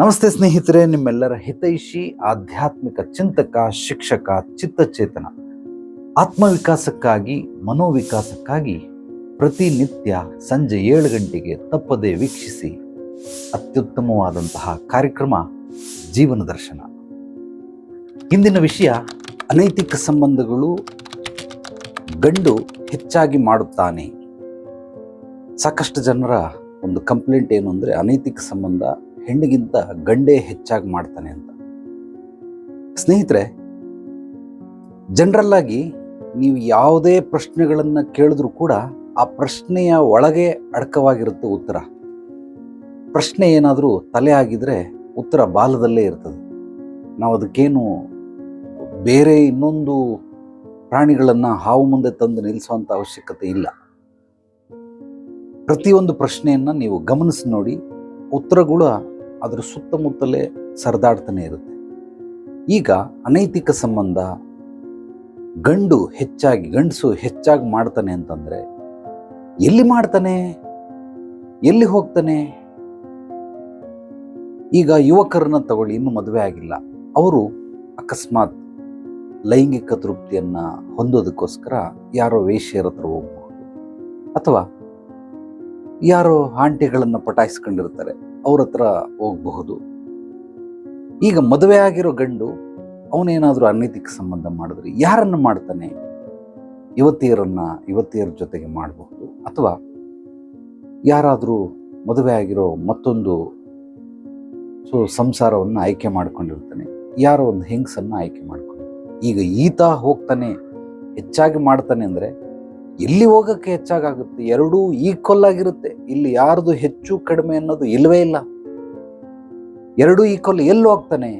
ನಮಸ್ತೆ ಸ್ನೇಹಿತರೆ, ನಿಮ್ಮೆಲ್ಲರ ಹಿತೈಷಿ, ಆಧ್ಯಾತ್ಮಿಕ ಚಿಂತಕ, ಶಿಕ್ಷಕ, ಚಿತ್ತಚೇತನ, ಆತ್ಮವಿಕಾಸಕ್ಕಾಗಿ, ಮನೋವಿಕಾಸಕ್ಕಾಗಿ ಪ್ರತಿನಿತ್ಯ ಸಂಜೆ ಏಳು ಗಂಟೆಗೆ ತಪ್ಪದೆ ವೀಕ್ಷಿಸಿ ಅತ್ಯುತ್ತಮವಾದಂತಹ ಕಾರ್ಯಕ್ರಮ ಜೀವನ ದರ್ಶನ. ಇಂದಿನ ವಿಷಯ, ಅನೈತಿಕ ಸಂಬಂಧಗಳು ಗಂಡು ಹೆಚ್ಚಾಗಿ ಮಾಡುತ್ತಾನೆ. ಸಾಕಷ್ಟು ಜನರ ಒಂದು ಕಂಪ್ಲೇಂಟ್ ಏನು ಅಂದರೆ ಅನೈತಿಕ ಸಂಬಂಧ ಹೆಣ್ಣಿಗಿಂತ ಗಂಡೇ ಹೆಚ್ಚಾಗಿ ಮಾಡ್ತಾನೆ ಅಂತ. ಸ್ನೇಹಿತರೆ ಜನರಲ್ ಆಗಿ ನೀವು ಯಾವುದೇ ಪ್ರಶ್ನೆಗಳನ್ನು ಕೇಳಿದ್ರೂ ಕೂಡ ಆ ಪ್ರಶ್ನೆಯ ಒಳಗೆ ಅಡಕವಾಗಿರುತ್ತೆ ಉತ್ತರ. ಪ್ರಶ್ನೆ ಏನಾದರೂ ತಲೆ ಆಗಿದ್ರೆ ಉತ್ತರ ಬಾಲದಲ್ಲೇ ಇರ್ತದೆ. ನಾವು ಅದಕ್ಕೇನು ಬೇರೆ ಇನ್ನೊಂದು ಪ್ರಾಣಿಗಳನ್ನು ಹಾವು ಮುಂದೆ ತಂದು ನಿಲ್ಲಿಸುವಂಥ ಅವಶ್ಯಕತೆ ಇಲ್ಲ. ಪ್ರತಿಯೊಂದು ಪ್ರಶ್ನೆಯನ್ನು ನೀವು ಗಮನಿಸಿ ನೋಡಿ ಉತ್ತರಗಳು ಅದರ ಸುತ್ತಮುತ್ತಲೇ ಸರಿದಾಡ್ತಾನೆ ಇರುತ್ತೆ. ಈಗ ಅನೈತಿಕ ಸಂಬಂಧ ಗಂಡು ಹೆಚ್ಚಾಗಿ, ಗಂಡಸು ಹೆಚ್ಚಾಗಿ ಮಾಡ್ತಾನೆ ಅಂತಂದರೆ ಎಲ್ಲಿ ಮಾಡ್ತಾನೆ? ಎಲ್ಲಿ ಹೋಗ್ತಾನೆ? ಈಗ ಯುವಕರನ್ನ ತಗೊಳ್ಳಿ, ಇನ್ನೂ ಮದುವೆ ಆಗಿಲ್ಲ. ಅವರು ಅಕಸ್ಮಾತ್ ಲೈಂಗಿಕ ತೃಪ್ತಿಯನ್ನು ಹೊಂದೋದಕ್ಕೋಸ್ಕರ ಯಾರೋ ವೇಶ್ಯರ ಹತ್ರ ಹೋಗ್ಬಹುದು. ಅಥವಾ ಯಾರೋ ಆಂಟಿಗಳನ್ನು ಪಟಾಯಿಸ್ಕೊಂಡಿರ್ತಾರೆ, ಅವ್ರ ಹತ್ರ ಹೋಗಬಹುದು. ಈಗ ಮದುವೆ ಆಗಿರೋ ಗಂಡು ಅವನೇನಾದರೂ ಅನೈತಿಕ ಸಂಬಂಧ ಮಾಡಿದ್ರೆ ಯಾರನ್ನು ಮಾಡ್ತಾನೆ? ಯುವತಿಯರನ್ನು ಯುವತಿಯರ ಜೊತೆಗೆ ಮಾಡಬಹುದು. ಅಥವಾ ಯಾರಾದರೂ ಮದುವೆ ಆಗಿರೋ ಮತ್ತೊಂದು ಸೊ ಸಂಸಾರವನ್ನು ಆಯ್ಕೆ ಮಾಡಿಕೊಂಡಿರ್ತಾನೆ, ಯಾರೋ ಒಂದು ಹೆಂಗಸನ್ನು ಆಯ್ಕೆ ಮಾಡ್ಕೊಂಡು. ಈಗ ಈತ ಹೋಗ್ತಾನೆ, ಹೆಚ್ಚಾಗಿ ಮಾಡ್ತಾನೆ ಅಂದರೆ ಎಲ್ಲಿ ಹೋಗಕ್ಕೆ ಹೆಚ್ಚಾಗುತ್ತೆ ಎರಡೂ ಈಕ್ವಲ್ ಆಗಿರುತ್ತೆ. ಇಲ್ಲಿ ಯಾರ್ದು ಹೆಚ್ಚು ಕಡಿಮೆ ಅನ್ನೋದು ಇಲ್ವೇ ಇಲ್ಲ. ಎರಡೂ ಈಕ್ವಲ್ ಎಲ್ಲಿ ಹೋಗ್ತಾನೆ?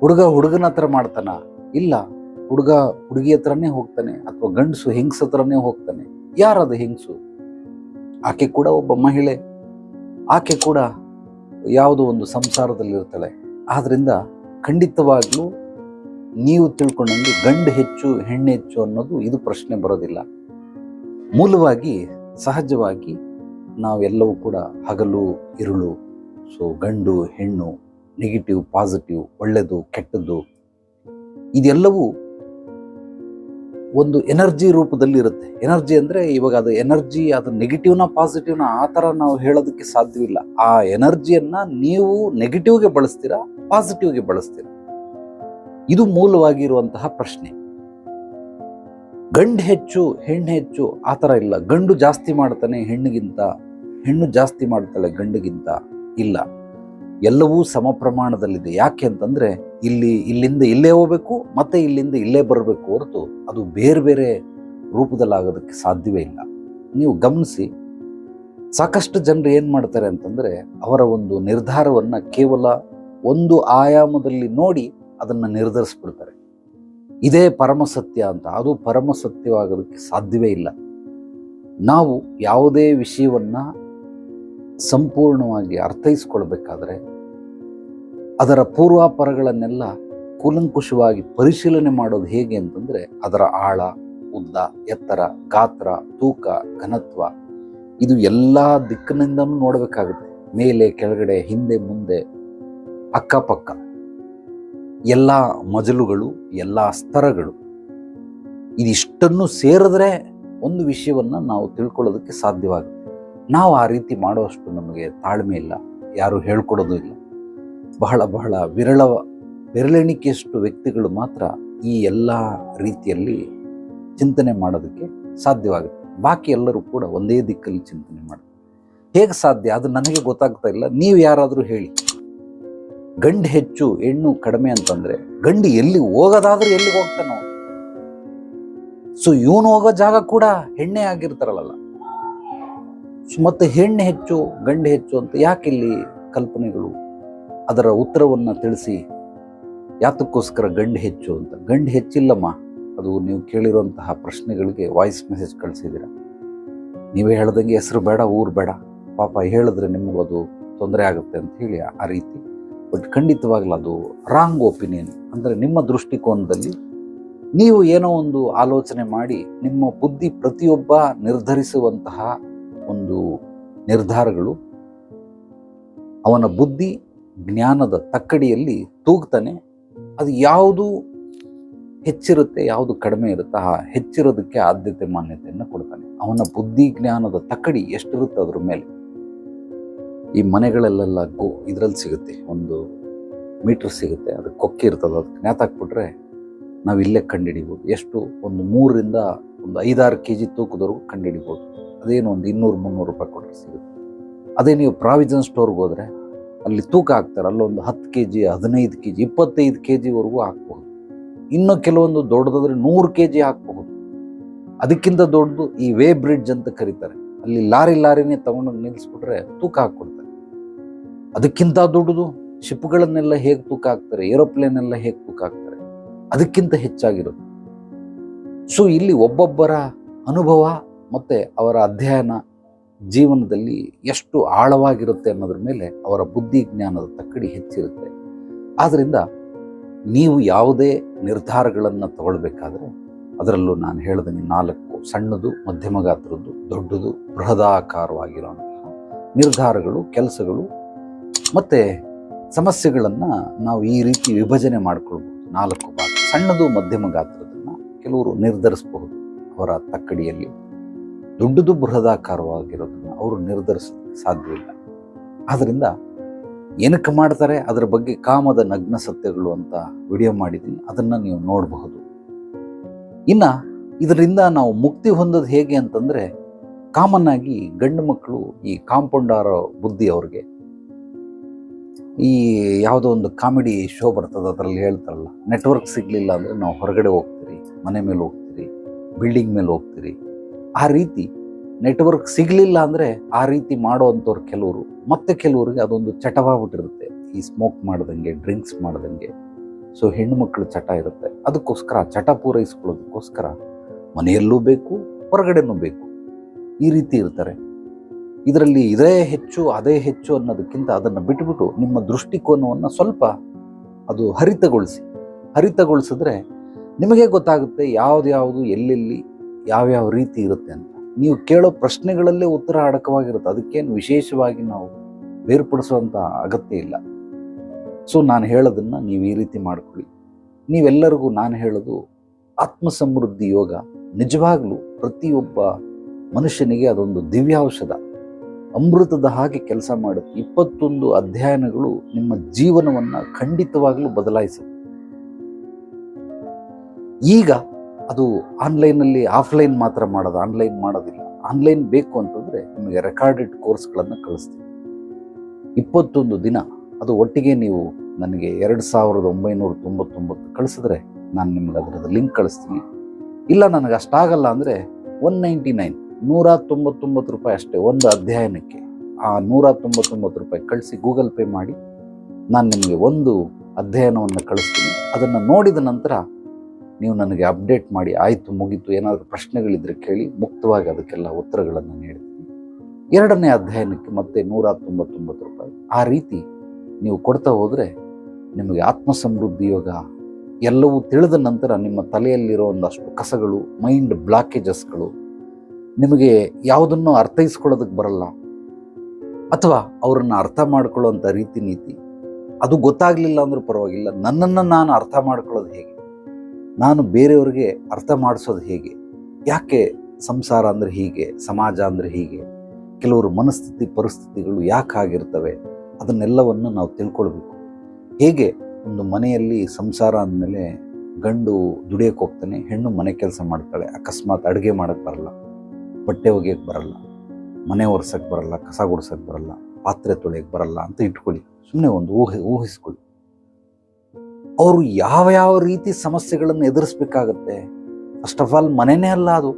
ಹುಡುಗ ಹುಡುಗನ ಹತ್ರ ಮಾಡ್ತಾನ? ಇಲ್ಲ. ಹುಡುಗ ಹುಡುಗಿ ಹತ್ರನೇ ಹೋಗ್ತಾನೆ ಅಥವಾ ಗಂಡಸು ಹೆಂಗ್ಸ ಹತ್ರನೇ ಹೋಗ್ತಾನೆ. ಯಾರದು ಹೆಂಗಸು? ಆಕೆ ಕೂಡ ಒಬ್ಬ ಮಹಿಳೆ. ಆಕೆ ಕೂಡ ಯಾವುದೋ ಒಂದು ಸಂಸಾರದಲ್ಲಿರ್ತಾಳೆ ಆದ್ರಿಂದ ಖಂಡಿತವಾಗ್ಲೂ ನೀವು ತಿಳ್ಕೊಂಡಂಗೆ ಗಂಡು ಹೆಚ್ಚು, ಹೆಣ್ಣು ಹೆಚ್ಚು ಅನ್ನೋದು ಇದು ಪ್ರಶ್ನೆ ಬರೋದಿಲ್ಲ. ಮೂಲವಾಗಿ, ಸಹಜವಾಗಿ ನಾವೆಲ್ಲವೂ ಕೂಡ ಹಗಲು, ಇರುಳು ಸೊ ಗಂಡು, ಹೆಣ್ಣು ನೆಗೆಟಿವ್ ಪಾಸಿಟಿವ್ ಒಳ್ಳೆಯದು ಕೆಟ್ಟದ್ದು, ಇದೆಲ್ಲವೂ ಒಂದು ಎನರ್ಜಿ ರೂಪದಲ್ಲಿ ಇರುತ್ತೆ. ಎನರ್ಜಿ ಅಂದರೆ ಇವಾಗ ಅದು ಎನರ್ಜಿ, ಅದು ನೆಗೆಟಿವ್ನ ಪಾಸಿಟಿವ್ನ ಆ ಥರ ನಾವು ಹೇಳೋದಕ್ಕೆ ಸಾಧ್ಯವಿಲ್ಲ. ಆ ಎನರ್ಜಿಯನ್ನು ನೀವು ನೆಗೆಟಿವ್ಗೆ ಬಳಸ್ತೀರಾ ಪಾಸಿಟಿವ್ಗೆ ಬಳಸ್ತೀರಾ? ಇದು ಮೂಲವಾಗಿರುವಂತಹ ಪ್ರಶ್ನೆ. ಗಂಡು ಹೆಚ್ಚು ಹೆಣ್ಣು ಹೆಚ್ಚು, ಆ ಥರ ಇಲ್ಲ. ಗಂಡು ಜಾಸ್ತಿ ಮಾಡ್ತಾನೆ, ಹೆಣ್ಣಿಗಿಂತ, ಹೆಣ್ಣು ಜಾಸ್ತಿ ಮಾಡ್ತಾಳೆ, ಗಂಡಿಗಿಂತ ಇಲ್ಲ. ಎಲ್ಲವೂ ಸಮ ಪ್ರಮಾಣದಲ್ಲಿದೆ. ಯಾಕೆ ಅಂತಂದರೆ, ಇಲ್ಲಿ, ಇಲ್ಲಿಂದ ಇಲ್ಲೇ ಹೋಗಬೇಕು, ಮತ್ತೆ ಇಲ್ಲಿಂದ ಇಲ್ಲೇ ಬರಬೇಕು ಹೊರತು ಅದು ಬೇರೆ ಬೇರೆ ರೂಪದಲ್ಲಾಗೋದಕ್ಕೆ ಸಾಧ್ಯವೇ ಇಲ್ಲ. ನೀವು ಗಮನಿಸಿ, ಸಾಕಷ್ಟು ಜನರು ಏನು ಮಾಡ್ತಾರೆ ಅಂತಂದರೆ, ಅವರ ಒಂದು ನಿರ್ಧಾರವನ್ನು ಕೇವಲ ಒಂದು ಆಯಾಮದಲ್ಲಿ ನೋಡಿ ಅದನ್ನು ನಿರ್ಧರಿಸ್ಬಿಡ್ತಾರೆ. ಇದೇ ಪರಮ ಸತ್ಯ ಅಂತ. ಅದು ಪರಮ ಸತ್ಯವಾಗೋದಕ್ಕೆ ಸಾಧ್ಯವೇ ಇಲ್ಲ. ನಾವು ಯಾವುದೇ ವಿಷಯವನ್ನು ಸಂಪೂರ್ಣವಾಗಿ ಅರ್ಥೈಸ್ಕೊಳ್ಬೇಕಾದ್ರೆ ಅದರ ಪೂರ್ವಾಪರಗಳನ್ನೆಲ್ಲ ಕೂಲಂಕುಷವಾಗಿ ಪರಿಶೀಲನೆ ಮಾಡೋದು ಹೇಗೆ ಅಂತಂದರೆ ಅದರ ಆಳ, ಉದ್ದ, ಎತ್ತರ, ಗಾತ್ರ, ತೂಕ, ಘನತ್ವ ಇದು ಎಲ್ಲ ದಿಕ್ಕಿನಿಂದನೂ ನೋಡಬೇಕಾಗುತ್ತೆ. ಮೇಲೆ, ಕೆಳಗಡೆ, ಹಿಂದೆ, ಮುಂದೆ, ಅಕ್ಕಪಕ್ಕ. ಎಲ್ಲ ಮಜಲುಗಳು, ಎಲ್ಲ ಸ್ತರಗಳು. ಇದಿಷ್ಟನ್ನು ಸೇರಿದ್ರೆ ಒಂದು ವಿಷಯವನ್ನು ನಾವು ತಿಳ್ಕೊಳ್ಳೋದಕ್ಕೆ ಸಾಧ್ಯವಾಗುತ್ತೆ. ನಾವು ಆ ರೀತಿ ಮಾಡುವಷ್ಟು ನಮಗೆ ತಾಳ್ಮೆ ಇಲ್ಲ, ಯಾರೂ ಹೇಳ್ಕೊಡೋದು ಇಲ್ಲ. ಬಹಳ ಬಹಳ ವಿರಳ ವಿರಳೆಣಿಕೆಯಷ್ಟು ವ್ಯಕ್ತಿಗಳು ಮಾತ್ರ ಈ ಎಲ್ಲ ರೀತಿಯಲ್ಲಿ ಚಿಂತನೆ ಮಾಡೋದಕ್ಕೆ ಸಾಧ್ಯವಾಗುತ್ತೆ. ಬಾಕಿ ಎಲ್ಲರೂ ಕೂಡ ಒಂದೇ ದಿಕ್ಕಲ್ಲಿ ಚಿಂತನೆ ಮಾಡ್ತಾರೆ. ಹೇಗೆ ಸಾಧ್ಯ? ಅದು ನನಗೆ ಗೊತ್ತಾಗ್ತಾ ಇಲ್ಲ. ನೀವು ಯಾರಾದರೂ ಹೇಳಿ. ಗಂಡು ಹೆಚ್ಚು, ಹೆಣ್ಣು ಕಡಿಮೆ ಅಂತಂದ್ರೆ ಗಂಡು ಎಲ್ಲಿ ಹೋಗೋದಾದ್ರೆ ಎಲ್ಲಿಗೆ ಹೋಗ್ತಾನೋ. ಸೊ ಇವನು ಹೋಗೋ ಜಾಗ ಕೂಡ ಹೆಣ್ಣೆ ಆಗಿರ್ತಾರಲ್ಲ ಸೊ ಮತ್ತೆ ಹೆಣ್ಣು ಹೆಚ್ಚು, ಗಂಡು ಹೆಚ್ಚು ಅಂತ ಯಾಕೆ ಇಲ್ಲಿ ಕಲ್ಪನೆಗಳು? ಅದರ ಉತ್ತರವನ್ನು ತಿಳಿಸಿ. ಯಾತಕ್ಕೋಸ್ಕರ ಗಂಡು ಹೆಚ್ಚು ಅಂತ? ಗಂಡು ಹೆಚ್ಚಿಲ್ಲಮ್ಮ. ಅದು ನೀವು ಕೇಳಿರುವಂತಹ ಪ್ರಶ್ನೆಗಳಿಗೆ ವಾಯ್ಸ್ ಮೆಸೇಜ್ ಕಳಿಸಿದ್ದೀರ. ನೀವೇ ಹೇಳ್ದಂಗೆ ಹೆಸರು ಬೇಡ, ಊರು ಬೇಡ. ಪಾಪ ಹೇಳಿದ್ರೆ ನಿಮಗೂ ಅದು ತೊಂದರೆ ಆಗುತ್ತೆ ಅಂತ ಹೇಳಿ ಆ ರೀತಿ. ಬಟ್ ಖಂಡಿತವಾಗ್ಲೂ ಅದು ರಾಂಗ್ ಒಪಿನಿಯನ್ ಅಂದರೆ ನಿಮ್ಮ ದೃಷ್ಟಿಕೋನದಲ್ಲಿ ನೀವು ಏನೋ ಒಂದು ಆಲೋಚನೆ ಮಾಡಿ ನಿಮ್ಮ ಬುದ್ಧಿ ಪ್ರತಿಯೊಬ್ಬ ನಿರ್ಧರಿಸುವಂತಹ ಒಂದು ನಿರ್ಧಾರಗಳು ಅವನ ಬುದ್ಧಿ ಜ್ಞಾನದ ತಕ್ಕಡಿಯಲ್ಲಿ ತೂಗ್ತಾನೆ. ಅದು ಯಾವುದು ಹೆಚ್ಚಿರುತ್ತೆ, ಯಾವುದು ಕಡಿಮೆ ಇರುತ್ತೆ ಆ ಹೆಚ್ಚಿರೋದಕ್ಕೆ ಆದ್ಯತೆ, ಮಾನ್ಯತೆಯನ್ನು ಕೊಡ್ತಾನೆ. ಅವನ ಬುದ್ಧಿ ಜ್ಞಾನದ ತಕ್ಕಡಿ ಎಷ್ಟಿರುತ್ತೆ ಅದ್ರ ಮೇಲೆ. ಈ ಮನೆಗಳಲ್ಲೆಲ್ಲ ಗೋ, ಇದ್ರಲ್ಲಿ ಸಿಗುತ್ತೆ, ಒಂದು ಮೀಟ್ರ್ ಸಿಗುತ್ತೆ, ಅದು ಕೊಕ್ಕೆ ಇರ್ತದೆ ಅದಕ್ಕೆ ನೇತಾಕ್ಬಿಟ್ರೆ ನಾವು ಇಲ್ಲೇ ಕಂಡುಹಿಡಿಬೋದು ಎಷ್ಟು? ಒಂದು ಮೂರರಿಂದ ಒಂದು ಐದಾರು ಕೆ ಜಿ ತೂಕದವರೆಗೂ ಕಂಡುಹಿಡಿಬೋದು ಅದೇನು ಒಂದು ಇನ್ನೂರು, ಮುನ್ನೂರು ರೂಪಾಯಿ ಕೊಟ್ಟರೆ ಸಿಗುತ್ತೆ. ಅದೇ ನೀವು ಪ್ರಾವಿಜನ್ ಸ್ಟೋರ್ಗೆ ಹೋದರೆ ಅಲ್ಲಿ ತೂಕ ಹಾಕ್ತಾರೆ, ಅಲ್ಲೊಂದು ಹತ್ತು ಕೆ ಜಿ ಹದಿನೈದು ಕೆ ಜಿ ಇಪ್ಪತ್ತೈದು ಕೆ ಜಿವರೆಗೂ ಹಾಕ್ಬಹುದು ಇನ್ನು ಕೆಲವೊಂದು ದೊಡ್ಡದಾದ್ರೆ ನೂರು ಕೆ ಜಿ ಹಾಕಬಹುದು ಅದಕ್ಕಿಂತ ದೊಡ್ಡದು ಈ ವೇ ಬ್ರಿಡ್ಜ್ ಅಂತ ಕರೀತಾರೆ. ಅಲ್ಲಿ ಲಾರಿ ಲಾರಿನೇ ತಗೊಂಡು ನಿಲ್ಲಿಸ್ಬಿಟ್ರೆ ತೂಕ ಹಾಕ್ಕೊಡ್ತಾರೆ. ಅದಕ್ಕಿಂತ ದೊಡ್ಡದು ಶಿಪ್ಗಳನ್ನೆಲ್ಲ ಹೇಗೆ ತೂಕ ಹಾಕ್ತಾರೆ ಏರೋಪ್ಲೇನ್ ಎಲ್ಲ ಹೇಗೆ ತೂಕ ಹಾಕ್ತಾರೆ ಅದಕ್ಕಿಂತ ಹೆಚ್ಚಾಗಿರುತ್ತೆ ಸೊ ಇಲ್ಲಿ ಒಬ್ಬೊಬ್ಬರ ಅನುಭವ ಮತ್ತೆ ಅವರ ಅಧ್ಯಯನ ಜೀವನದಲ್ಲಿ ಎಷ್ಟು ಆಳವಾಗಿರುತ್ತೆ ಅನ್ನೋದ್ರ ಮೇಲೆ ಅವರ ಬುದ್ಧಿ ಜ್ಞಾನದ ತಕ್ಕಡಿ ಹೆಚ್ಚಿರುತ್ತೆ. ಆದ್ದರಿಂದ ನೀವು ಯಾವುದೇ ನಿರ್ಧಾರಗಳನ್ನು ತಗೊಳ್ಬೇಕಾದ್ರೆ ಅದರಲ್ಲೂ ನಾನು ಹೇಳ್ದಂಗೆ ನಾಲ್ಕು ಸಣ್ಣದು, ಮಧ್ಯಮ ಗಾತ್ರದ್ದು, ದೊಡ್ಡದು, ಬೃಹದಾಕಾರವಾಗಿರುವಂತಹ ನಿರ್ಧಾರಗಳು, ಕೆಲಸಗಳು ಮತ್ತು ಸಮಸ್ಯೆಗಳನ್ನು ನಾವು ಈ ರೀತಿ ವಿಭಜನೆ ಮಾಡಿಕೊಳ್ಬೋದು. ನಾಲ್ಕು ಭಾಗ. ಸಣ್ಣದು ಮಧ್ಯಮ ಗಾತ್ರದನ್ನು ಕೆಲವರು ನಿರ್ಧರಿಸಬಹುದು. ಅವರ ತಕ್ಕಡಿಯಲ್ಲಿ. ದೊಡ್ಡದು ಬೃಹದಾಕಾರವಾಗಿರೋದನ್ನು ಅವರು ನಿರ್ಧರಿಸೋದಕ್ಕೆ ಸಾಧ್ಯವಿಲ್ಲ ಆದ್ದರಿಂದ ಏನಕ್ಕೆ ಮಾಡ್ತಾರೆ? ಅದರ ಬಗ್ಗೆ ಕಾಮದ ನಗ್ನ ಸತ್ಯಗಳು ಅಂತ ವಿಡಿಯೋ ಮಾಡಿದ್ದೀನಿ. ಅದನ್ನು ನೀವು ನೋಡಬಹುದು. ಇನ್ನು ಇದರಿಂದ ನಾವು ಮುಕ್ತಿ ಹೊಂದೋದು ಹೇಗೆ ಅಂತಂದರೆ ಕಾಮನ್ನಾಗಿ ಗಂಡು ಮಕ್ಕಳು ಈ ಕಾಂಪೌಂಡಾರ ಬುದ್ಧಿ ಅವ್ರಿಗೆ ಈ ಯಾವುದೋ ಒಂದು ಕಾಮಿಡಿ ಶೋ ಬರ್ತದೆ, ಅದರಲ್ಲಿ ಹೇಳ್ತಾರಲ್ಲ, ನೆಟ್ವರ್ಕ್ ಸಿಗಲಿಲ್ಲ ಅಂದರೆ ನಾವು ಹೊರಗಡೆ ಹೋಗ್ತೀರಿ, ಮನೆ ಮೇಲೆ ಹೋಗ್ತೀರಿ, ಬಿಲ್ಡಿಂಗ್ ಮೇಲೆ ಹೋಗ್ತೀರಿ. ಆ ರೀತಿ ನೆಟ್ವರ್ಕ್ ಸಿಗಲಿಲ್ಲ ಅಂದರೆ ಆ ರೀತಿ ಮಾಡುವಂಥವ್ರು ಕೆಲವರು, ಮತ್ತೆ ಕೆಲವರಿಗೆ ಅದೊಂದು ಚಟವಾಗ್ಬಿಟ್ಟಿರುತ್ತೆ. ಈ ಸ್ಮೋಕ್ ಮಾಡ್ದಂಗೆ, ಡ್ರಿಂಕ್ಸ್ ಮಾಡ್ದಂಗೆ. ಸೊ ಹೆಣ್ಣು ಮಕ್ಕಳು ಚಟ ಇರುತ್ತೆ. ಅದಕ್ಕೋಸ್ಕರ ಚಟ ಪೂರೈಸ್ಕೊಳ್ಳೋದಕ್ಕೋಸ್ಕರ ಮನೆಯಲ್ಲೂ ಬೇಕು, ಹೊರಗಡೆನೂ ಬೇಕು. ಈ ರೀತಿ ಇರ್ತಾರೆ. ಇದರಲ್ಲಿ ಇದೇ ಹೆಚ್ಚು, ಅದೇ ಹೆಚ್ಚು ಅನ್ನೋದಕ್ಕಿಂತ ಅದನ್ನು ಬಿಟ್ಟುಬಿಟ್ಟು ನಿಮ್ಮ ದೃಷ್ಟಿಕೋನವನ್ನು ಸ್ವಲ್ಪ ಅದು ಹರಿತಗೊಳಿಸಿ. ಹರಿತಗೊಳಿಸಿದ್ರೆ ನಿಮಗೆ ಗೊತ್ತಾಗುತ್ತೆ ಯಾವ್ದು ಎಲ್ಲೆಲ್ಲಿ ಯಾವ್ಯಾವ ರೀತಿ ಇರುತ್ತೆ ಅಂತ. ನೀವು ಕೇಳೋ ಪ್ರಶ್ನೆಗಳಲ್ಲೇ ಉತ್ತರ ಅಡಕವಾಗಿರುತ್ತೆ. ಅದಕ್ಕೇನು ವಿಶೇಷವಾಗಿ ನಾವು ಬೇರ್ಪಡಿಸುವಂಥ ಅಗತ್ಯ ಇಲ್ಲ. ಸೊ ನಾನು ಹೇಳೋದನ್ನು ನೀವು ಈ ರೀತಿ ಮಾಡ್ಕೊಳ್ಳಿ. ನೀವೆಲ್ಲರಿಗೂ ನಾನು ಹೇಳೋದು ಆತ್ಮ ಸಮೃದ್ಧಿ ಯೋಗ. ನಿಜವಾಗ್ಲೂ ಪ್ರತಿಯೊಬ್ಬ ಮನುಷ್ಯನಿಗೆ ಅದೊಂದು ದಿವ್ಯಾೌಷಧ ಅಮೃತದ ಹಾಗೆ ಕೆಲಸ ಮಾಡುತ್ತೆ ಇಪ್ಪತ್ತೊಂದು ಅಧ್ಯಯನಗಳು ನಿಮ್ಮ ಜೀವನವನ್ನು ಖಂಡಿತವಾಗಲೂ ಬದಲಾಯಿಸುತ್ತೆ. ಈಗ ಅದು ಆನ್ಲೈನಲ್ಲಿ ಆಫ್ಲೈನ್ ಮಾತ್ರ ಮಾಡೋದು, ಆನ್ಲೈನ್ ಮಾಡೋದಿಲ್ಲ. ಆನ್ಲೈನ್ ಬೇಕು ಅಂತಂದರೆ ನಿಮಗೆ ರೆಕಾರ್ಡೆಡ್ ಕೋರ್ಸ್ಗಳನ್ನು ಕಳಿಸ್ತೀನಿ. ಇಪ್ಪತ್ತೊಂದು ದಿನ, ಅದು ಒಟ್ಟಿಗೆ ನೀವು ನನಗೆ ಎರಡು ಸಾವಿರದ ಒಂಬೈನೂರ ತೊಂಬತ್ತೊಂಬತ್ತು ಕಳಿಸಿದ್ರೆ ನಾನು ನಿಮ್ಗೆ ಅದರದ್ದು ಲಿಂಕ್ ಕಳಿಸ್ತೀನಿ. ಇಲ್ಲ, ನನಗೆ ಅಷ್ಟಾಗಲ್ಲ ಅಂದರೆ ಒನ್ ನೈಂಟಿ ನೈನ್. ನೂರ ತೊಂಬತ್ತೊಂಬತ್ತು ರೂಪಾಯಿ ಅಷ್ಟೇ, ಒಂದು ಅಧ್ಯಯನಕ್ಕೆ. ಆ ನೂರ ತೊಂಬತ್ತೊಂಬತ್ತು ರೂಪಾಯಿ ಕಳಿಸಿ ಗೂಗಲ್ ಪೇ ಮಾಡಿ. ನಾನು ನಿಮಗೆ ಒಂದು ಅಧ್ಯಯನವನ್ನು ಕಳಿಸ್ತೀನಿ. ಅದನ್ನು ನೋಡಿದ ನಂತರ ನೀವು ನನಗೆ ಅಪ್ಡೇಟ್ ಮಾಡಿ, ಆಯಿತು, ಮುಗೀತು, ಏನಾದರೂ ಪ್ರಶ್ನೆಗಳಿದ್ದರೆ ಕೇಳಿ, ಮುಕ್ತವಾಗಿ ಅದಕ್ಕೆಲ್ಲ ಉತ್ತರಗಳನ್ನು ನೀಡ್ತೀನಿ. ಎರಡನೇ ಅಧ್ಯಯನಕ್ಕೆ ಮತ್ತೆ ನೂರ ತೊಂಬತ್ತೊಂಬತ್ತು ರೂಪಾಯಿ. ಆ ರೀತಿ ನೀವು ಕೊಡ್ತಾ ಹೋದರೆ ನಿಮಗೆ ಆತ್ಮ ಸಮೃದ್ಧಿ ಯೋಗ ಎಲ್ಲವೂ ತಿಳಿದ ನಂತರ ನಿಮ್ಮ ತಲೆಯಲ್ಲಿರೋ ಒಂದಷ್ಟು ಕಸಗಳು, ಮೈಂಡ್ ಬ್ಲಾಕೇಜಸ್ಗಳು ನಿಮಗೆ ಯಾವುದನ್ನು ಅರ್ಥೈಸ್ಕೊಳ್ಳೋದಕ್ಕೆ ಬರಲ್ಲ. ಅಥವಾ ಅವರನ್ನು ಅರ್ಥ ಮಾಡ್ಕೊಳ್ಳೋವಂಥ ರೀತಿ ನೀತಿ. ಅದು ಗೊತ್ತಾಗಲಿಲ್ಲ ಅಂದರೂ ಪರವಾಗಿಲ್ಲ. ನನ್ನನ್ನು ನಾನು ಅರ್ಥ ಮಾಡ್ಕೊಳ್ಳೋದು ಹೇಗೆ? ನಾನು ಬೇರೆಯವ್ರಿಗೆ ಅರ್ಥ ಮಾಡಿಸೋದು ಹೇಗೆ? ಯಾಕೆ ಸಂಸಾರ ಅಂದರೆ ಹೀಗೆ? ಸಮಾಜ ಅಂದರೆ ಹೀಗೆ? ಕೆಲವರು ಮನಸ್ಥಿತಿ, ಪರಿಸ್ಥಿತಿಗಳು ಯಾಕೆ ಆಗಿರ್ತವೆ ಅದನ್ನೆಲ್ಲವನ್ನು ನಾವು ತಿಳ್ಕೊಳ್ಬೇಕು. ಹೇಗೆ ಒಂದು ಮನೆಯಲ್ಲಿ ಸಂಸಾರ ಅಂದಮೇಲೆ ಗಂಡು ದುಡಿಯೋಕೆ ಹೋಗ್ತಾನೆ, ಹೆಣ್ಣು ಮನೆ ಕೆಲಸ ಮಾಡ್ತಾಳೆ, ಅಕಸ್ಮಾತ್ ಅಡುಗೆ ಮಾಡೋಕ್ಕೆ ಬರಲ್ಲ. ಬಟ್ಟೆ ಒಗೆಯಕ್ಕೆ ಬರಲ್ಲ, ಮನೆ ಒರೆಸೋಕ್ಕೆ ಬರಲ್ಲ, ಕಸ ಗುಡ್ಸೋಕ್ಕೆ ಬರಲ್ಲ, ಪಾತ್ರೆ ತೊಳೆಯೋಕ್ಕೆ ಬರಲ್ಲ ಅಂತ ಇಟ್ಕೊಳ್ಳಿ. ಸುಮ್ಮನೆ ಒಂದು ಊಹೆ, ಊಹಿಸ್ಕೊಳ್ಳಿ. ಅವರು ಯಾವ ಯಾವ ರೀತಿ ಸಮಸ್ಯೆಗಳನ್ನು ಎದುರಿಸ್ಬೇಕಾಗತ್ತೆ? ಫಸ್ಟ್ ಆಫ್ ಆಲ್ ಮನೆನೇ ಅಲ್ಲ ಅದು.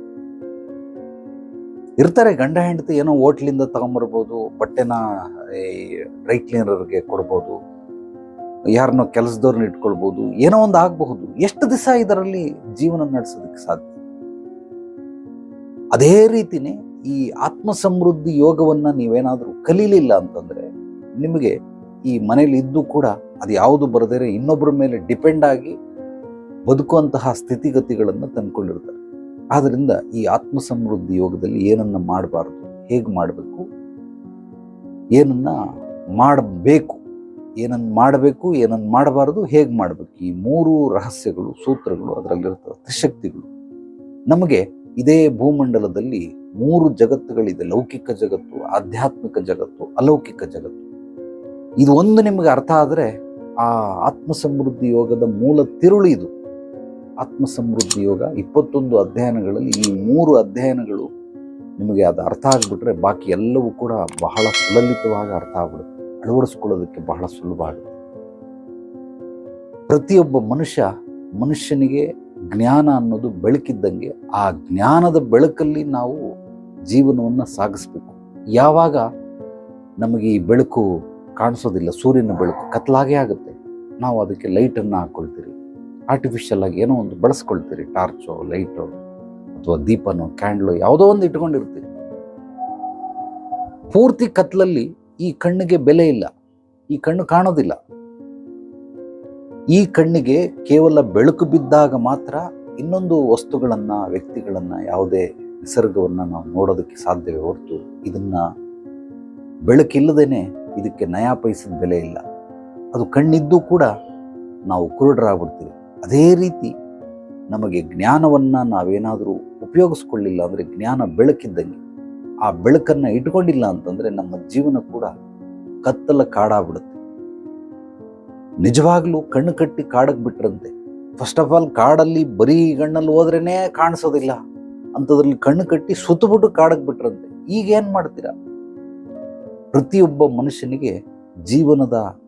ಇರ್ತಾರೆ ಗಂಡ ಹೆಂಡತಿ ಏನೋ ಹೋಟ್ಲಿಂದ ತಗೊಂಬರ್ಬೋದು, ಬಟ್ಟೆನ ಡ್ರೈ ಕ್ಲೀನರ್ಗೆ ಕೊಡ್ಬೋದು, ಯಾರನ್ನೋ ಕೆಲಸದವ್ರನ್ನ ಇಟ್ಕೊಳ್ಬೋದು, ಏನೋ ಒಂದು ಆಗಬಹುದು. ಎಷ್ಟು ದಿವಸ ಇದರಲ್ಲಿ ಜೀವನ ನಡೆಸೋದಕ್ಕೆ ಸಾಧ್ಯ? ಅದೇ ರೀತಿನೇ ಈ ಆತ್ಮ ಸಮೃದ್ಧಿ ಯೋಗವನ್ನು ನೀವೇನಾದರೂ ಕಲೀಲಿಲ್ಲ ಅಂತಂದರೆ ನಿಮಗೆ ಈ ಮನೇಲಿ ಇದ್ದು ಕೂಡ ಅದು ಯಾವುದು ಬರದೇ ಇನ್ನೊಬ್ಬರ ಮೇಲೆ ಡಿಪೆಂಡ್ ಆಗಿ ಬದುಕುವಂತಹ ಸ್ಥಿತಿಗತಿಗಳನ್ನು ತಂದ್ಕೊಂಡಿರ್ತಾರೆ. ಆದ್ದರಿಂದ ಈ ಆತ್ಮ ಸಮೃದ್ಧಿ ಯೋಗದಲ್ಲಿ ಏನನ್ನ ಮಾಡಬಾರ್ದು, ಹೇಗೆ ಮಾಡಬೇಕು, ಏನನ್ನ ಮಾಡಬೇಕು ಏನನ್ನು ಮಾಡಬೇಕು ಏನನ್ನು ಮಾಡಬಾರದು, ಹೇಗೆ ಮಾಡಬೇಕು, ಈ ಮೂರು ರಹಸ್ಯಗಳು, ಸೂತ್ರಗಳು ಅದರಲ್ಲಿರ್ತವೆ, ತ್ರಿಶಕ್ತಿಗಳು. ನಮಗೆ ಇದೇ ಭೂಮಂಡಲದಲ್ಲಿ ಮೂರು ಜಗತ್ತುಗಳಿದೆ. ಲೌಕಿಕ ಜಗತ್ತು, ಆಧ್ಯಾತ್ಮಿಕ ಜಗತ್ತು, ಅಲೌಕಿಕ ಜಗತ್ತು. ಇದು ಒಂದು ನಿಮಗೆ ಅರ್ಥ ಆದರೆ ಆ ಆತ್ಮ ಸಮೃದ್ಧಿ ಯೋಗದ ಮೂಲ ತಿರುಳು ಇದು. ಆತ್ಮ ಸಮೃದ್ಧಿ ಯೋಗ ಇಪ್ಪತ್ತೊಂದು ಅಧ್ಯಯನಗಳಲ್ಲಿ ಈ ಮೂರು ಅಧ್ಯಯನಗಳು ನಿಮಗೆ ಅದು ಅರ್ಥ ಆಗಿಬಿಟ್ರೆ ಬಾಕಿ ಎಲ್ಲವೂ ಕೂಡ ಬಹಳ ಸುಲಲಿತವಾಗಿ ಅರ್ಥ ಆಗ್ಬಿಡುತ್ತೆ. ಅಳವಡಿಸ್ಕೊಳ್ಳೋದಕ್ಕೆ ಬಹಳ ಸುಲಭ ಆಗುತ್ತೆ. ಪ್ರತಿಯೊಬ್ಬ ಮನುಷ್ಯ ಮನುಷ್ಯನಿಗೆ ಜ್ಞಾನ ಅನ್ನೋದು ಬೆಳಕಿದ್ದಂಗೆ ಆ ಜ್ಞಾನದ ಬೆಳಕಲ್ಲಿ ನಾವು ಜೀವನವನ್ನು ಸಾಗಿಸ್ಬೇಕು. ಯಾವಾಗ ನಮಗೆ ಈ ಬೆಳಕು ಕಾಣಿಸೋದಿಲ್ಲ, ಸೂರ್ಯನ ಬೆಳಕು ಕತ್ಲಾಗೇ ಆಗುತ್ತೆ. ನಾವು ಅದಕ್ಕೆ ಲೈಟನ್ನು ಹಾಕ್ಕೊಳ್ತೀರಿ ಆರ್ಟಿಫಿಷಿಯಲ್ ಆಗಿ ಏನೋ ಒಂದು ಬಳಸ್ಕೊಳ್ತೀರಿ ಟಾರ್ಚೋ ಲೈಟೋ ಅಥವಾ ದೀಪನೋ ಕ್ಯಾಂಡ್ಲೋ ಯಾವುದೋ ಒಂದು ಇಟ್ಕೊಂಡಿರ್ತೀರಿ. ಪೂರ್ತಿ ಕತ್ಲಲ್ಲಿ ಈ ಕಣ್ಣಿಗೆ ಬೆಲೆ ಇಲ್ಲ. ಈ ಕಣ್ಣು ಕಾಣೋದಿಲ್ಲ. ಈ ಕಣ್ಣಿಗೆ ಕೇವಲ ಬೆಳಕು ಬಿದ್ದಾಗ ಮಾತ್ರ ಇನ್ನೊಂದು ವಸ್ತುಗಳನ್ನು, ವ್ಯಕ್ತಿಗಳನ್ನು ಯಾವುದೇ ನಿಸರ್ಗವನ್ನು ನಾವು ನೋಡೋದಕ್ಕೆ ಸಾಧ್ಯವೇ ಹೊರತು ಇದನ್ನು ಬೆಳಕಿಲ್ಲದೇನೆ ಇದಕ್ಕೆ ನಯಾ ಪೈಸದ ಬೆಲೆ ಇಲ್ಲ. ಅದು ಕಣ್ಣಿದ್ದೂ ಕೂಡ ನಾವು ಕುರುಡರಾಗ್ಬಿಡ್ತೀವಿ. ಅದೇ ರೀತಿ ನಮಗೆ ಜ್ಞಾನವನ್ನು ನಾವೇನಾದರೂ ಉಪಯೋಗಿಸ್ಕೊಳ್ಳಿಲ್ಲ ಅಂದರೆ ಜ್ಞಾನ ಬೆಳಕಿದ್ದಂಗೆ. ಆ ಬೆಳಕನ್ನು ಇಟ್ಕೊಂಡಿಲ್ಲ ಅಂತಂದರೆ ನಮ್ಮ ಜೀವನ ಕೂಡ ಕತ್ತಲ ಕಾಡಾಗ್ಬಿಡುತ್ತೆ. ನಿಜವಾಗ್ಲೂ ಕಣ್ಣು ಕಟ್ಟಿ ಕಾಡಕ್ಕೆ ಬಿಟ್ರಂತೆ. ಫಸ್ಟ್ ಆಫ್ ಆಲ್ ಕಾಡಲ್ಲಿ ಬರೀ ಗಣ್ಣಲ್ಲಿ ಹೋದ್ರೇನೆ ಕಾಣಿಸೋದಿಲ್ಲ. ಅಂಥದ್ರಲ್ಲಿ ಕಣ್ಣು ಕಟ್ಟಿ ಸುತ್ತಬಿಟ್ಟು ಕಾಡಕ್ಕೆ ಬಿಟ್ರಂತೆ. ಈಗ ಏನ್ ಮಾಡ್ತೀರಾ? ಪ್ರತಿಯೊಬ್ಬ ಮನುಷ್ಯನಿಗೆ ಜೀವನದ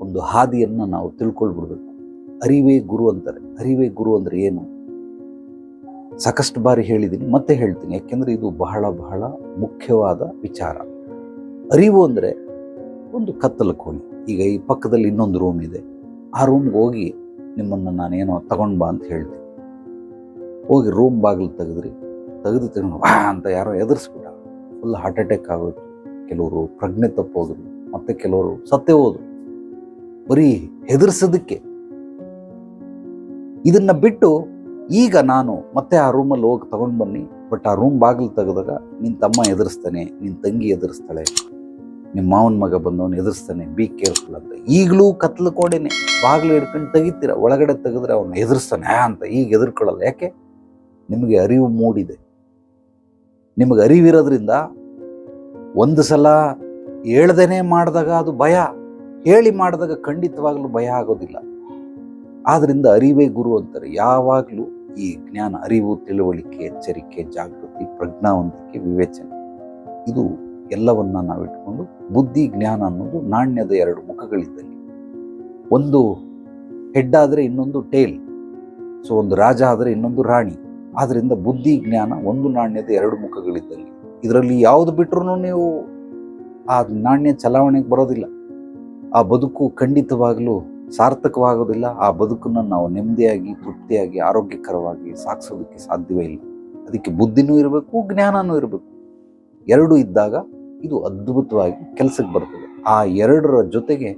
ಒಂದು ಹಾದಿಯನ್ನು ನಾವು ತಿಳ್ಕೊಳ್ಬಿಡ್ಬೇಕು. ಅರಿವೇ ಗುರು ಅಂತಾರೆ. ಅರಿವೇ ಗುರು ಅಂದ್ರೆ ಏನು? ಸಾಕಷ್ಟು ಬಾರಿ ಹೇಳಿದ್ದೀನಿ ಮತ್ತೆ ಹೇಳ್ತೀನಿ. ಯಾಕೆಂದರೆ ಇದು ಬಹಳ ಬಹಳ ಮುಖ್ಯವಾದ ವಿಚಾರ. ಅರಿವು ಅಂದ್ರೆ ಒಂದು ಕತ್ತಲ ಕೋಣೆ. ಈಗ ಈ ಪಕ್ಕದಲ್ಲಿ ಇನ್ನೊಂದು ರೂಮ್ ಇದೆ. ಆ ರೂಮ್ಗೆ ಹೋಗಿ ನಿಮ್ಮನ್ನು ನಾನೇನೋ ತಗೊಂಡು ಬಾ ಅಂತ ಹೇಳ್ತೀನಿ ಹೋಗಿ ರೂಮ್ ಬಾಗಿಲು ತೆಗೆದ್ರಿ. ತೆಗೆದು ತಗೊಂಡು ವಾ ಅಂತ ಯಾರೋ ಎದುರಿಸ್ಬಿಟ್ಟ. ಫುಲ್ ಹಾರ್ಟ್ ಅಟ್ಯಾಕ್ ಆಗೋಯ್ತು. ಕೆಲವರು ಪ್ರಜ್ಞೆ ತಪ್ಪೋದ್ರು. ಮತ್ತೆ ಕೆಲವರು ಸತ್ತೇ ಹೋದ್ರು. ಬರೀ ಹೆದರ್ಸೋದಕ್ಕೆ. ಇದನ್ನು ಬಿಟ್ಟು ಈಗ ನಾನು ಮತ್ತೆ ಆ ರೂಮಲ್ಲಿ ಹೋಗಿ ತಗೊಂಡು ಬನ್ನಿ. ಬಟ್ ಆ ರೂಮ್ ಬಾಗಿಲು ತೆಗೆದಾಗ ನಿನ್ನ ತಮ್ಮ ಎದುರಿಸ್ತಾನೆ ನಿನ್ನ ತಂಗಿ ಎದುರಿಸ್ತಾಳೆ. ನಿಮ್ಮ ಮಾವನ ಮಗ ಬಂದವನು ಎದುರಿಸ್ತಾನೆ, ಬಿ ಕೇರ್ಫುಲ್ ಅಂತ. ಈಗಲೂ ಕತ್ಲು ಕೋಡೆನೆ. ಬಾಗಿಲು ಹಿಡ್ಕೊಂಡು ತೆಗಿತೀರ, ಒಳಗಡೆ ತೆಗೆದ್ರೆ ಅವನು ಎದುರಿಸ್ತಾನೆ. ಅಂತ ಈಗ ಎದುರ್ಕೊಳ್ಳಲ್ಲ. ಯಾಕೆ? ನಿಮಗೆ ಅರಿವು ಮೂಡಿದೆ. ನಿಮಗೆ ಅರಿವಿರೋದ್ರಿಂದ ಒಂದು ಸಲ ಹೇಳ್ದೇನೆ ಮಾಡಿದಾಗ ಅದು ಭಯ. ಹೇಳಿ ಮಾಡಿದಾಗ ಖಂಡಿತವಾಗಲೂ ಭಯ ಆಗೋದಿಲ್ಲ. ಆದ್ದರಿಂದ ಅರಿವೇ ಗುರು ಅಂತಾರೆ. ಯಾವಾಗಲೂ ಈ ಜ್ಞಾನ, ಅರಿವು, ತಿಳುವಳಿಕೆ, ಎಚ್ಚರಿಕೆ, ಜಾಗೃತಿ, ಪ್ರಜ್ಞಾವಂತಿಕೆ, ವಿವೇಚನೆ. ಇದು ಎಲ್ಲವನ್ನ ನಾವಿಟ್ಕೊಂಡು ಬುದ್ಧಿ, ಜ್ಞಾನ ಅನ್ನೋದು ನಾಣ್ಯದ ಎರಡು ಮುಖಗಳಿದ್ದಲ್ಲಿ. ಒಂದು ಹೆಡ್ ಆದರೆ ಇನ್ನೊಂದು ಟೇಲ್, ಸೊ ಒಂದು ರಾಜ ಆದರೆ ಇನ್ನೊಂದು ರಾಣಿ. ಆದ್ದರಿಂದ ಬುದ್ಧಿ, ಜ್ಞಾನ ಒಂದು ನಾಣ್ಯದ ಎರಡು ಮುಖಗಳಿದ್ದಲ್ಲಿ. ಇದರಲ್ಲಿ ಯಾವುದು ಬಿಟ್ಟರೂ ನೀವು ಆ ನಾಣ್ಯ ಚಲಾವಣೆಗೆ ಬರೋದಿಲ್ಲ. ಆ ಬದುಕು ಖಂಡಿತವಾಗಲೂ ಸಾರ್ಥಕವಾಗೋದಿಲ್ಲ. ಆ ಬದುಕನ್ನು ನಾವು ನೆಮ್ಮದಿಯಾಗಿ, ತೃಪ್ತಿಯಾಗಿ, ಆರೋಗ್ಯಕರವಾಗಿ ಸಾಗಿಸೋದಕ್ಕೆ ಸಾಧ್ಯವೇ ಇಲ್ಲ. ಅದಕ್ಕೆ ಬುದ್ಧಿನೂ ಇರಬೇಕು, ಜ್ಞಾನನೂ ಇರಬೇಕು. ಎರಡು ಇದ್ದಾಗ ಇದು ಅದ್ಭುತವಾಗಿ ಕೆಲಸಕ್ಕೆ ಬರ್ತದೆ. ಆ ಎರಡರ ಜೊತೆಗೆ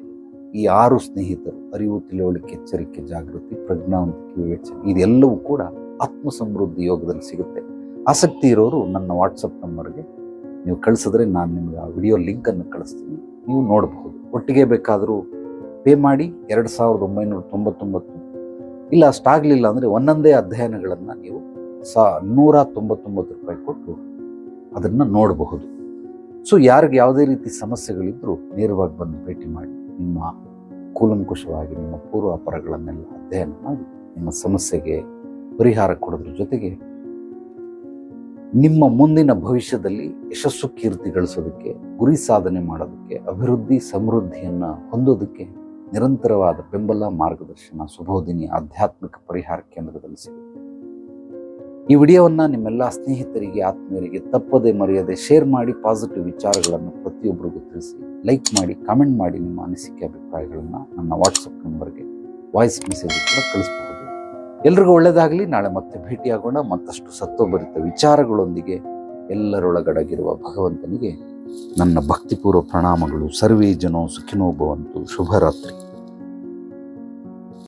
ಈ ಆರು ಸ್ನೇಹಿತರು, ಅರಿವು ತಿಳುವಳಿಕೆ, ಎಚ್ಚರಿಕೆ, ಜಾಗೃತಿ, ಪ್ರಜ್ಞಾವಂತಿಕೆ, ವಿವೇಚನೆ, ಇದೆಲ್ಲವೂ ಕೂಡ ಆತ್ಮ ಸಮೃದ್ಧಿ ಯೋಗದಲ್ಲಿ ಸಿಗುತ್ತೆ. ಆಸಕ್ತಿ ಇರೋರು ನನ್ನ ವಾಟ್ಸಪ್ ನಂಬರ್ಗೆ ನೀವು ಕಳಿಸಿದ್ರೆ ನಾನು ನಿಮಗೆ ಆ ವಿಡಿಯೋ ಲಿಂಕನ್ನು ಕಳಿಸ್ತೀನಿ. ನೀವು ನೋಡಬಹುದು. ಒಟ್ಟಿಗೆ ಬೇಕಾದರೂ ಪೇ ಮಾಡಿ ಎರಡು ಸಾವಿರದ ಒಂಬೈನೂರ ತೊಂಬತ್ತೊಂಬತ್ತು. ಇಲ್ಲ, ಅಷ್ಟಾಗಲಿಲ್ಲ ಅಂದರೆ ಒಂದೊಂದೇ ಅಧ್ಯಯನಗಳನ್ನು ನೀವು ಸಾ ನೂರ ತೊಂಬತ್ತೊಂಬತ್ತು ರೂಪಾಯಿ ಕೊಟ್ಟು ಅದನ್ನು ನೋಡಬಹುದು. ಸೊ ಯಾರಿಗೆ ಯಾವುದೇ ರೀತಿ ಸಮಸ್ಯೆಗಳಿದ್ದರೂ ನೇರವಾಗಿ ಬಂದು ಭೇಟಿ ಮಾಡಿ, ನಿಮ್ಮ ಕೂಲಂಕುಷವಾಗಿ, ನಿಮ್ಮ ಪೂರ್ವ ಅಪರಗಳನ್ನೆಲ್ಲ ಅಧ್ಯಯನ ಮಾಡಿ, ನಿಮ್ಮ ಸಮಸ್ಯೆಗೆ ಪರಿಹಾರ ಕೊಡೋದ್ರ ಜೊತೆಗೆ ನಿಮ್ಮ ಮುಂದಿನ ಭವಿಷ್ಯದಲ್ಲಿ ಯಶಸ್ಸು ಕೀರ್ತಿ ಗಳಿಸೋದಕ್ಕೆ, ಗುರಿ ಸಾಧನೆ ಮಾಡೋದಕ್ಕೆ, ಅಭಿವೃದ್ಧಿ ಸಮೃದ್ಧಿಯನ್ನು ಹೊಂದೋದಕ್ಕೆ ನಿರಂತರವಾದ ಬೆಂಬಲ ಮಾರ್ಗದರ್ಶನ ಸುಬೋಧಿನಿ ಆಧ್ಯಾತ್ಮಿಕ ಪರಿಹಾರ ಕೇಂದ್ರದಲ್ಲಿ ಸಿಗುತ್ತೆ. ಈ ವಿಡಿಯೋವನ್ನು ನಿಮ್ಮೆಲ್ಲ ಸ್ನೇಹಿತರಿಗೆ, ಆತ್ಮೀಯರಿಗೆ ತಪ್ಪದೆ ಮರೆಯದೆ ಶೇರ್ ಮಾಡಿ ಪಾಸಿಟಿವ್ ವಿಚಾರಗಳನ್ನು ಪ್ರತಿಯೊಬ್ಬರಿಗೂ ತಿಳಿಸಿ. ಲೈಕ್ ಮಾಡಿ ಕಾಮೆಂಟ್ ಮಾಡಿ ನಿಮ್ಮ ಅನಿಸಿಕೆ, ಅಭಿಪ್ರಾಯಗಳನ್ನು ನನ್ನ ವಾಟ್ಸಪ್ ನಂಬರ್ಗೆ ವಾಯ್ಸ್ ಮೆಸೇಜ್ ಕೂಡ ಕಳಿಸಬಹುದು. ಎಲ್ರಿಗೂ ಒಳ್ಳೆಯದಾಗಲಿ ನಾಳೆ ಮತ್ತೆ ಭೇಟಿಯಾಗೋಣ. ಮತ್ತಷ್ಟು ಸತ್ವಭರಿತ ವಿಚಾರಗಳೊಂದಿಗೆ ಎಲ್ಲರೊಳಗಡಗಿರುವ ಭಗವಂತನಿಗೆ ನನ್ನ ಭಕ್ತಿಪೂರ್ವ ಪ್ರಣಾಮಗಳು. ಸರ್ವೇ ಜನೋ ಸುಖಿನೋ ಭವಂತು. ಶುಭರಾತ್ರಿ.